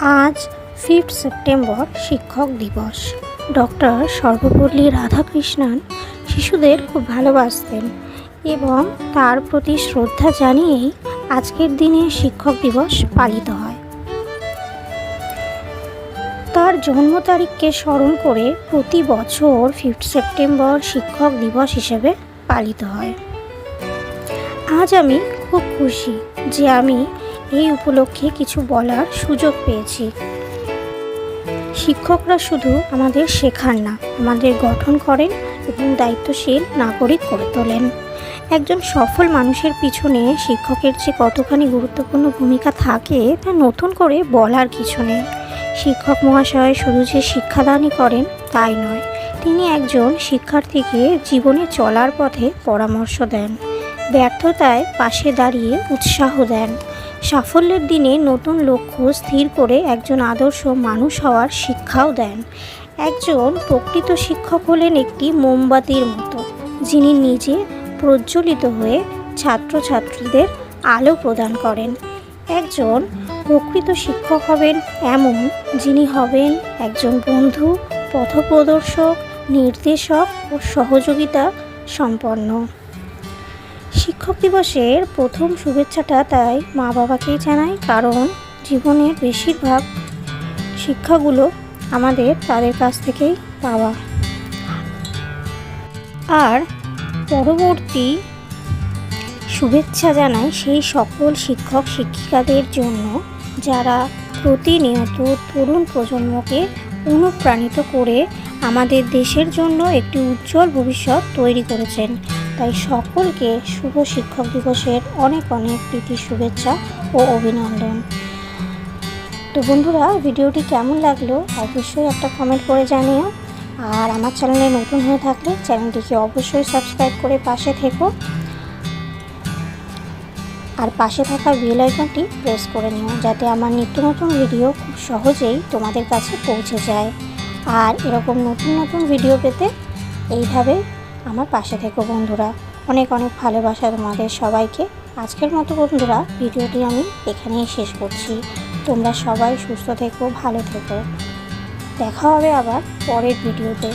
আজ fifth September শিক্ষক দিবস। ডক্টর সর্বপল্লী রাধাকৃষ্ণন শিশুদের খুব ভালোবাসতেন এবং তার প্রতি শ্রদ্ধা জানিয়েই আজকের দিনে শিক্ষক দিবস পালিত হয়। তার জন্ম তারিখকে স্মরণ করে প্রতি বছর ফিফথ সেপ্টেম্বর শিক্ষক দিবস হিসেবে পালিত হয়। আজ আমি খুব খুশি যে আমি এই উপলক্ষে কিছু বলার সুযোগ পেয়েছি। শিক্ষকরা শুধু আমাদের শেখান না, আমাদের গঠন করেন এবং দায়িত্বশীল নাগরিক করে তোলেন। একজন সফল মানুষের পিছনে শিক্ষকের যে কতখানি গুরুত্বপূর্ণ ভূমিকা থাকে তা নতুন করে বলার কিছু নেই। শিক্ষক মহাশয় শুধু যে শিক্ষাদানই করেন তাই নয়, তিনি একজন শিক্ষার্থীকে জীবনে চলার পথে পরামর্শ দেন, ব্যর্থতায় পাশে দাঁড়িয়ে উৎসাহ দেন। সাফল্যের দিনে নতুন লক্ষ্য স্থির করে একজন আদর্শ মানুষ হওয়ার শিক্ষাও দেন। একজন প্রকৃত শিক্ষক হলেন একটি মোমবাতির মতো, যিনি নিজে প্রজ্বলিত হয়ে ছাত্রছাত্রীদের আলো প্রদান করেন। একজন প্রকৃত শিক্ষক হবেন এমন যিনি হবেন একজন বন্ধু, পথপ্রদর্শক, নির্দেশক ও সহযোগিতা সম্পন্ন। শিক্ষক দিবসের প্রথম শুভেচ্ছাটা তাই মা বাবাকেই জানাই, কারণ জীবনের বেশিরভাগ শিক্ষাগুলো আমাদের তাদের কাছ থেকেই পাওয়া। আর পরবর্তী শুভেচ্ছা জানাই সেই সকল শিক্ষক শিক্ষিকাদের জন্য, যারা প্রতিনিয়ত তরুণ প্রজন্মকে অনুপ্রাণিত করে আমাদের দেশের জন্য একটি উজ্জ্বল ভবিষ্যৎ তৈরি করেছেন। তাই সকলকে শুভ শিক্ষক দিবসের অনেক অনেক প্রীতি, শুভেচ্ছা ও অভিনন্দন। তো বন্ধুরা, ভিডিওটি কেমন লাগল অবশ্যই একটা কমেন্ট করে জানিও। আর আমার চ্যানেলে নতুন হয়ে থাকলে চ্যানেলটিকে অবশ্যই সাবস্ক্রাইব করে পাশে থেকো। আর পাশে থাকা বেল আইকনটি প্রেস করে নিও, যাতে আমার নিত্য নতুন ভিডিও খুব সহজেই তোমাদের কাছে পৌঁছে যায়। আর এরকম নতুন নতুন ভিডিও পেতে এইভাবে আমার পাশে থেকো বন্ধুরা। অনেক অনেক ভালোবাসা তোমাদের সবাইকে। আজকের মতো বন্ধুরা, ভিডিওটি আমি এখানেই শেষ করছি। তোমরা সবাই সুস্থ থেকো, ভালো থেকো। দেখা হবে আবার পরের ভিডিওতে।